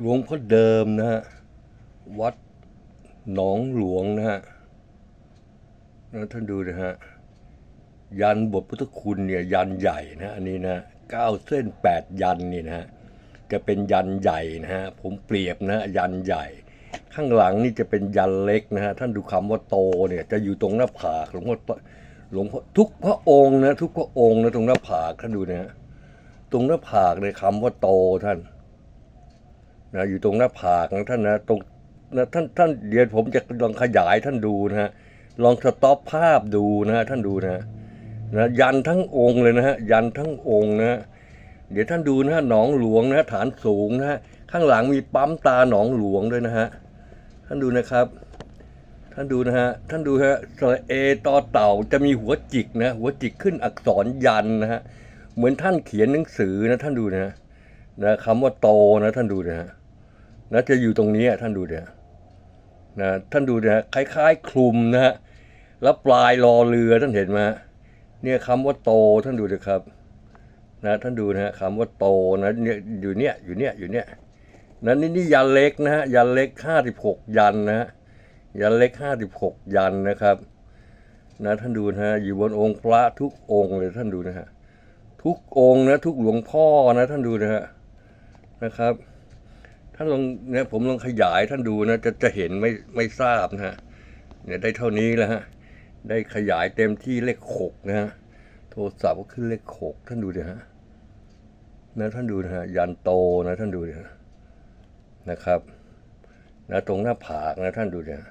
หลวงพ่อเดิมนะฮะ วัดหนองหลวงนะฮะนะท่านดูนะฮะ ยันบทพุทธคุณเนี่ยยันใหญ่นะอันนี้นะเก้าเส้นแปดยันนี่นะฮะจะเป็นยันใหญ่นะฮะผมเปรียบนะยันใหญ่ ข้างหลังนี่จะเป็นยันเล็กนะฮะท่านดูคำว่าโตเนี่ยจะอยู่ตรงหน้าผากหลวงพ่อหลวงพ่อทุกพระองค์นะทุกพระองค์นะตรงหน้าผากท่านดูนะฮะตรงหน้าผากเลยคำว่าโตท่าน นะอยู่ตรงหน้าผากนะท่านนะตรงนะท่านท่านเดี๋ยวผมจะลองขยายท่านดูนะฮะลองสต็อปภาพดูนะฮะท่านดูนะนะยันทั้งองค์เลยนะฮะยันทั้งองค์นะฮะเดี๋ยวท่านดูนะฮะหนองหลวงนะฮะฐานสูงนะฮะข้างหลังมีปั๊มตาหนองหลวงด้วยนะฮะท่านดูนะครับ ท่านดูนะฮะท่านดูฮะสระเอต่อเต่าจะมีหัวจิกนะ หัวจิกขึ้นอักษรยันนะฮะเหมือนท่านเขียนหนังสือนะท่านดูนะนะคำว่าโตนะท่านดูนะฮะ นะจะอยู่ตรงนี้ท่านดูเนี่ยนะท่านดูนะคล้ายๆ คลุมนะฮะแล้วปลายรอเรือท่านเห็นไหมเนี่ยคำว่าโตท่านดูนะครับนะท่านดูนะฮะคำว่าโตนะเนี่ยอยู่เนี่ยอยู่เนี่ยอยู่เนี่ยนะนี่นี่ยันเล็กนะฮะยันเล็กห้าสิบหกยันนะฮะยันเล็กห้าสิบหกยันนะครับนะท่านดูนะฮะอยู่บนองค์พระทุกองค์เลยท่านดูนะฮะทุกองค์นะทุกหลวงพ่อนะท่านดูนะฮะนะครับานลองเนี่ยผมลองขยายท่านดูนะจะจะเห็นไม่ไม่ทราบนะฮะเนี่ยได้เท่านี้แล้วฮะได้ขยายเต็มที่เลขหกนะฮะโทรศัพท์ก็ขึ้นเลขหกท่านดูนะฮะนะท่านดูนะฮะยันโตนะท่านดูนะฮะนะครับนะตรงหน้าผากนะท่านดูนะ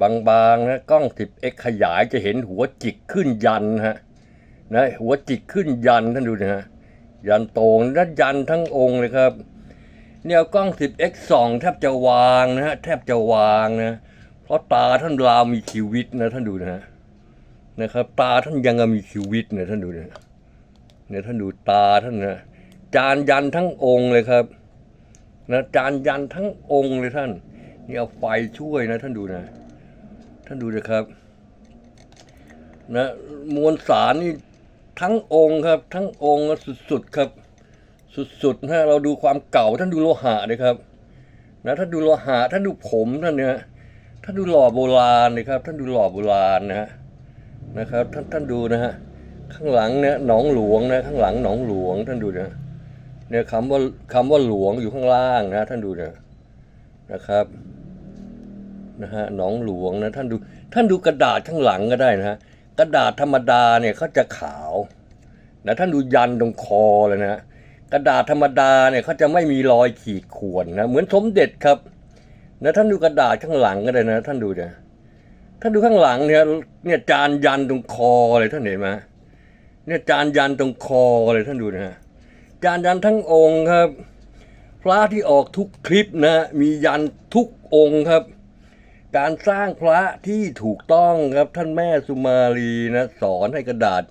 บางๆนะกล้อง 10x ขยายจะเห็นหัวจิกขึ้นยันนะฮะนะหัวจิกขึ้นยันท่านดูนะฮะยันโตงและยันทั้งองค์เลยครับ เนี่ยกล้อง 10x สองแทบจะวางนะฮะแทบจะวางนะ เพราะตาท่านรามีชีวิตนะท่านดูนะฮะนะครับตาท่านยังมีชีวิตนะท่านดูนะเนี่ยท่านดูตาท่านนะจานยันทั้งองค์เลยครับนะจานยันทั้งองค์เลยท่านนี่เอาไฟช่วยนะท่านดูนะ ท่านดูนะครับนะมวลสารนี่ทั้งองค์ครับ ทั้งองค์สุดๆครับ สุดๆนะเราดูความเก่าท่านดูโลหะเลยครับนะท่านดูโลหะท่านดูผมท่านเนี่ยท่านดูหล่อโบราณเลยครับ ท่านดูหล่อโบราณนะฮะนะครับ ท่านท่านดูนะฮะข้างหลังเนี่ยหนองหลวงนะข้างหลังหนองหลวงท่านดูนะเนี่ยคำว่าคำว่าหลวงอยู่ข้างล่างนะท่านดูนะนะครับนะฮะหนองหลวงนะท่านดูท่านดูกระดาษข้างหลังก็ได้นะฮะกระดาษธรรมดาเนี่ยเขาจะขาวนะท่านดูยันตรงคอเลยนะ กระดาษธรรมดาเนี่ยเขาจะไม่มีรอยขีดข่วนนะเหมือนสมเด็จครับนะท่านดูกระดาษข้างหลังก็ได้นะ ท่านดูเนะท่านดูข้างหลังเนี่ยเนี่ยจานยันตรงคอเลยท่านเห็นไหมเนี่ยจานยันตรงคอเลยท่านดูนะจานยันทั้งองค์ครับ พระที่ออกทุกคลิปนะมียันทุกองค์ครับ การสร้างพระที่ถูกต้องครับท่านแม่สุมาลีนะสอนให้กระดาษ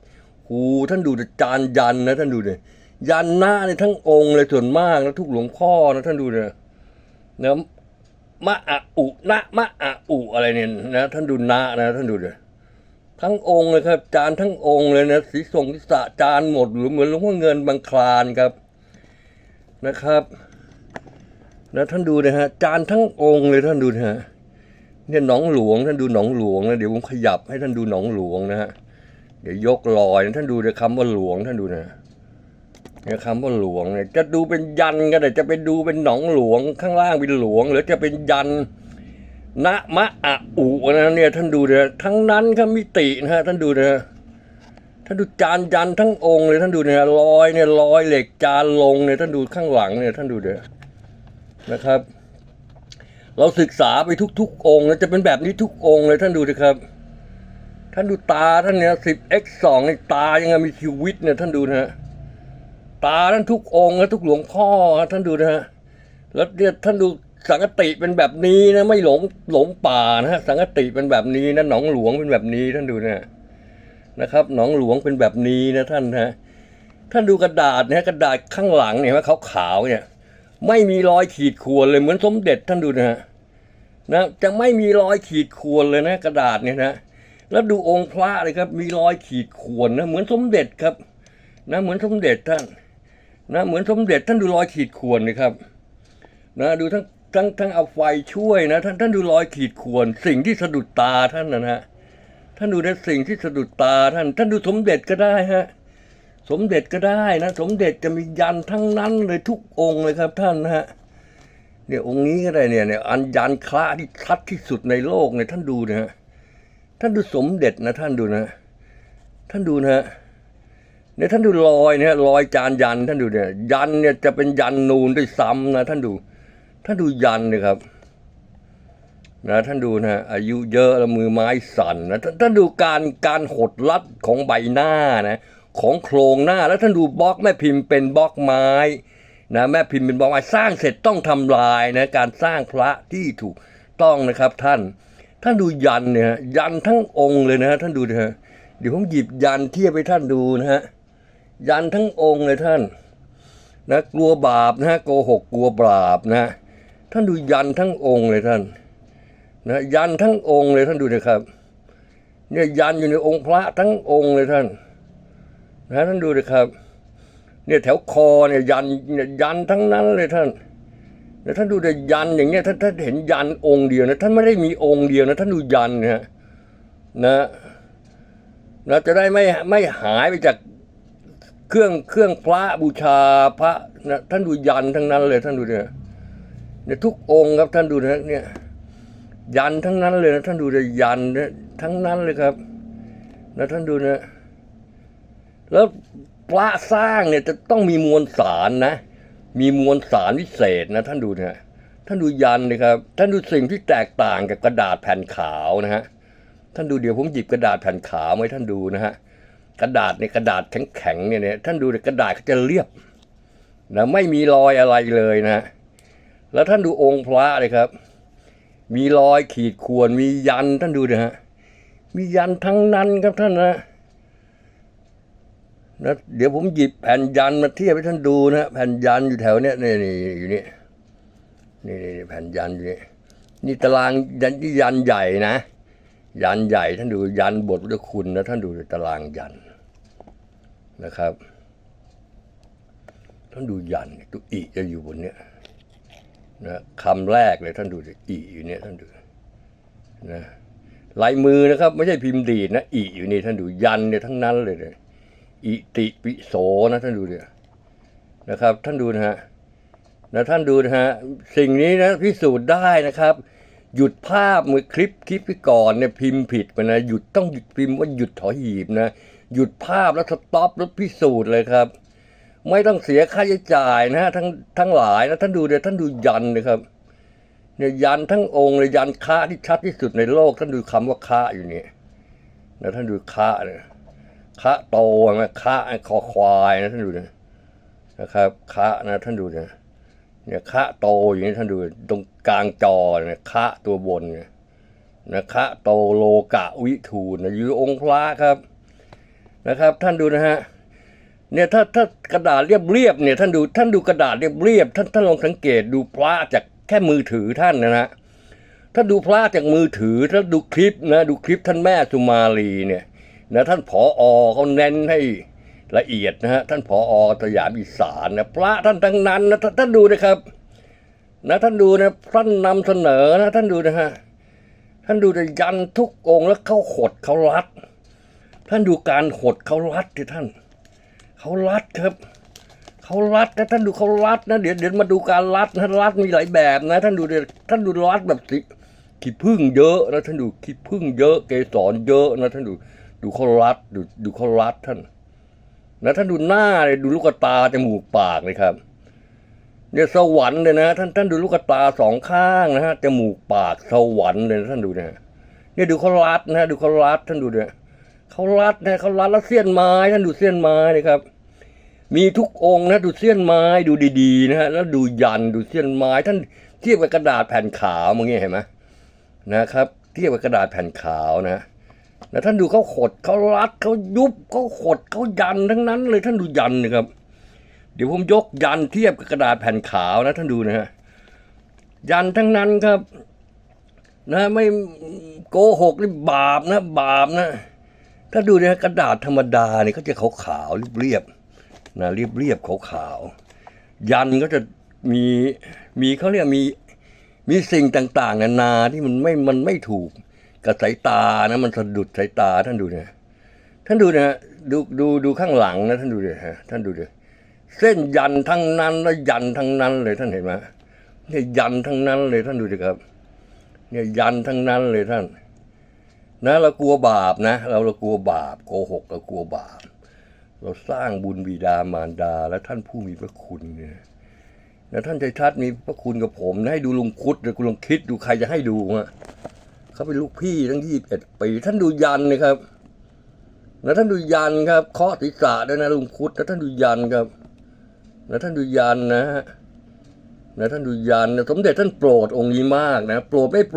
หูท่านดูจานยันนะท่านดูเนี่ย ยันหน้าในทั้งองค์เลยส่วนมากนะทุกหลวงพ่อนะท่านดูเนี่ยนะมะอะอุนะมะอะอุอะไรเนี่ยนะท่านดูนะนะท่านดูเนี่ยทั้งองค์เลยครับ จานทั้งองค์เลยนะสีทรงทิศะจานหมดหรือเหมือนหลวงพ่อเงินบางคลานครับนะครับนะท่านดูนะฮะจานทั้งองค์เลยท่านดูนะฮะเนี่ยหนองหลวงท่านดูหนองหลวงนะเดี๋ยวผมขยับให้ท่านดูหนองหลวงนะฮะเดี๋ยวยกลอยนะท่านดูในคำว่าหลวงท่านดูนะ คำว่าหลวงเนี่ยจะดูเป็นยันก็ได้จะไปดูเป็นหนองหลวงข้างล่างเป็นหลวง หรือจะเป็นยันนะมะอะอุนะเนี่ยท่านดูเนะทั้งนั้นครับมิตินะฮะท่านดูเนะท่านดูจานยันทั้งองค์เลยท่านดูเนี่ยลอยเนี่ยลอยเหล็กจานลงเนี่ยท่านดูข้างหลังเนี่ยท่านดูเด้อนะครับ เราศึกษาไปทุก ๆ องค์นะจะเป็นแบบนี้ทุกองค์เลยท่านดูดิครับ ท่านดูตาท่านเนี่ยสิบ x สองในตายังไงมีชีวิตเนี่ยท่านดูนะฮะ ตาท่านทุกองค์นะทุกหลวงพ่อท่านดูนะฮะแล้วเนี่ยท่านดูสังกติเป็นแบบนี้นะไม่หลงหลงป่านะฮะสังกติเป็นแบบนี้นะหนองหลวงเป็นแบบนี้ท่านดูนะนะครับ หนองหลวงเป็นแบบนี้นะท่านฮะท่านดูกระดาษนะกระดาษข้างหลังเนี่ยว่าขาวขาวเนี่ย ไม่มีรอยขีดข่วนเลยเหมือนสมเด็จท่านดูนะฮะนะจะไม่มีรอยขีดข่วนเลยนะ กระดาษเนี่ยนะแล้วดูองค์พระเลยครับ มีรอยขีดข่วนนะเหมือนสมเด็จครับ นะเหมือนสมเด็จท่าน นะเหมือนสมเด็จท่านดูรอยขีดข่วนเลยครับนะดูทั้งทั้งทั้งเอาไฟช่วยนะท่านท่านดูรอยขีดข่วน สิ่งที่สะดุดตาท่านนะฮะท่านดูในสิ่งที่สะดุดตาท่าน ท่านดูสมเด็จก็ได้ฮะสมเด็จก็ได้นะ สมเด็จจะมียันทั้งนั้นเลยทุกองค์เลยครับท่านนะฮะเนี่ยองค์นี้ก็ได้เนี่ยเนี่ยอันยันคละที่ชัดที่สุดในโลกเนี่ยท่านดูนะฮะท่านดูสมเด็จนะท่านดูนะ ท่านดูนะฮะ เนี่ยท่านดูรอยเนี่ยรอยจานยันท่านดูเนี่ย ยันเนี่ยจะเป็นยันนูนด้วยซ้ำนะท่านดู ท่านดูยันเลยครับนะท่านดูนะอายุเยอะแล้วมือไม้สั่นนะท่านดูการการหดลัดของใบหน้านะของโครงหน้าแล้วท่านดูบล็อกแม่พิมพ์เป็นบล็อกไม้นะแม่พิมพ์เป็นบล็อกไม้สร้างเสร็จต้องทำลายนะการสร้างพระที่ถูกต้องนะครับท่านท่านดูยันเนี่ยยันทั้งองค์เลยนะท่านดูนะฮะเดี๋ยวผมหยิบยันเทียบให้ท่านดูนะฮะ ยันทั้งองค์เลยท่านนะกลัวบาปนะฮะโกหกกลัวบาปนะท่านดูยันทั้งองค์เลยท่านนะยันทั้งองค์เลยท่านดูนะครับเนี่ยยันอยู่ในองค์พระทั้งองค์เลยท่านนะท่านดูนะครับเนี่ยแถวคอเนี่ยยันเนี่ยยันทั้งนั้นเลยท่านแล้วท่านดูแต่ยันอย่างเงี้ยท่านท่านเห็นยันองค์เดียวนะท่านไม่ได้มีองค์เดียวนะท่านดูยันนะนะนะจะได้ไม่ไม่หายไปจาก เครื่องเครื่องพระบูชาพระนะท่านดูยันทั้งนั้นเลยท่านดูเนี่ยเนี่ยทุกองค์ครับท่านดูนะเนี่ยยันทั้งนั้นเลยนะท่านดูเลยยันเนี่ยทั้งนั้นเลยครับนะท่านดูนะแล้วพระสร้างเนี่ยจะต้องมีมวลสารนะ มีมวลสารวิเศษนะท่านดูนะท่านดูยันเลยครับ ท่านดูสิ่งที่แตกต่างกับกระดาษแผ่นขาวนะฮะท่านดูเดี๋ยวผมหยิบกระดาษแผ่นขาวมาให้ท่านดูนะฮะ กระดาษในกระดาษแข็งๆเนี่ยเนี่ยท่านดูในกระดาษเขาจะเรียบนะไม่มีรอยอะไรเลยนะ แล้วท่านดูองค์พระเลยครับ มีรอยขีดข่วนมียันท่านดูนะฮะมียันทั้งนั้นครับท่านนะนะเดี๋ยวผมหยิบแผ่นยันมาเทียบให้ท่านดูนะแผ่นยันอยู่แถวเนี้ยนี่นี่อยู่นี่นี่นี่แผ่นยันอยู่นี่นี่ตารางยันที่ยันใหญ่นะ ยันใหญ่ท่านดูยันบทพุทธคุณนะท่านดูตารางยัน นะครับท่านดูยันตัวอีจะอยู่บนเนี้ยนะคำแรกเลยท่านดูอีอยู่เนี่ยท่านดูนะลายมือนะครับ ไม่ใช่พิมพ์ดีนะอีอยู่นี่ท่านดูยันเนี่ยทั้งนั้นเลยเนี่ยอิติปิโสนะท่านดูเนี่ยนะครับ ท่านดูนะฮะนะท่านดูนะฮะสิ่งนี้นะพิสูจน์ได้นะครับ หยุดภาพมือคลิปคลิปที่ก่อนเนี่ยพิมพ์ผิดไปนะหยุดต้องหยุดพิมพ์ว่าหยุดถอหีบนะ หยุดภาพแล้วสต็อปแล้วพิสูจน์เลยครับ ไม่ต้องเสียค่าใช้จ่ายนะฮะทั้งทั้งหลายนะท่านดูเดี๋ยวท่านดูยันนะครับเนี่ยยันทั้งองค์เลยยันคะที่ชัดที่สุดในโลก ท่านดูคำว่าคะอยู่นี่นะท่านดูคะเนี่ยคะโตนะคะคอควายนะท่านดูนะนะครับคะนะท่านดูนะเนี่ยคะโตอย่างนี้ท่านดูตรงกลางจอเนี่ยคะตัวบนเนี่ยนะคะโตโลกะวิทูนนะอยู่องค์พระครับ นะครับ ท่านดูนะฮะเนี่ยถ้าถ้ากระดาษเรียบเรียบเนี่ยท่านดูท่านดูกระดาษเรียบเรียบท่านท่านลองสังเกตดูพระจากแค่มือถือท่านนะฮะถ้าดูพระจากมือถือถ้าดูคลิปนะดูคลิปท่านแม่สุมาลีเนี่ยนะท่านผออเขาเน้นให้ละเอียดนะฮะท่านผออสยามอีสานนะพระท่านทั้งนั้นนะท่านท่านดูนะครับนะท่านดูนะท่านนำเสนอนะท่านดูนะฮะท่านดูแต่ยันทุกองค์แล้วเขาขดเขารัด ท่านดูการขดเขารัดที่ท่าน เขารัดครับ เขารัดนะท่านดูเขารัดนะเดี๋ยวเดี๋ยวมาดูการรัดนะรัดมีหลายแบบนะ ท่านดูเดี๋ยวท่านดูรัดแบบสิขี้ผึ้งเยอะนะท่านดูขี้ผึ้งเยอะเกสรเยอะนะท่านดูดูเขารัดดูดูเขารัดท่านนะท่านดูหน้าเลยดูลูกตาจมูกปากเลยครับเนี่ยสวรรค์เลยนะ ท่านท่านดูลูกตาสองข้างนะฮะจมูกปากสวรรค์เลยนะท่านดูเนี่ยเนี่ยดูเขารัดนะดูเขารัดท่านดูเนี่ย เขารัดนะเขารัดแล้วเสี้ยนไม้ท่านดูเสี้ยนไม้เลยครับ มีทุกองค์นะดูเสี้ยนไม้ดูดีๆนะฮะแล้วดูยันดูเสี้ยนไม้ ท่านเทียบกับกระดาษแผ่นขาวมึงเงี้ยเห็นไหมนะครับ เทียบกับกระดาษแผ่นขาวนะแล้วท่านดูเขาขดเขารัดเขายุบเขาขดเขายันทั้งนั้น เลยท่านดูยันนะครับ เดี๋ยวผมยกยันเทียบกับกระดาษแผ่นขาวนะ ท่านดูนะฮะยันทั้งนั้นครับ นะไม่โกหกนี่บาปนะ บาปนะ ถ้าดูเนี่ยกระดาษธรรมดาเนี่ยก็จะขาวๆเรียบๆนะเรียบๆขาวๆยันก็จะมีมีเขาเรียกมีมีสิ่งต่าง ๆ นานาที่มันไม่มันไม่ถูกกับสายตานะมันสะดุดสายตาท่านดูเนี่ยท่านดูนะดูดูดูข้างหลังนะท่านดูเลยฮะท่านดูเลยเส้นยันทั้งนั้นแล้วยันทั้งนั้นเลยท่านเห็นไหมเนี่ยยันทั้งนั้นเลยท่านดูดิครับ เนี่ยยันทั้งนั้นเลยท่าน นะเรากลัวบาปนะ เราเรากลัวบาปโกหกเรากลัวบาป เราสร้างบุญบิดามารดา และท่านผู้มีพระคุณเนี่ยนะท่านใจทัศน์มีพระคุณกับผมนะให้ดูลุงคุดเดี๋ยวคุณลองคิดดูใครจะให้ดูฮะเขาเป็นลูกพี่ตั้งยี่สิบเอ็ดปีท่านดูยันนะครับนะท่านดูยันครับเคาะศีรษะด้วยนะลุงคุดนะท่านดูยันครับนะท่านดูยันนะฮะนะท่านดูยันนะสมเด็จท่านโปรดองค์นี้มากนะโปรดไม่โปรด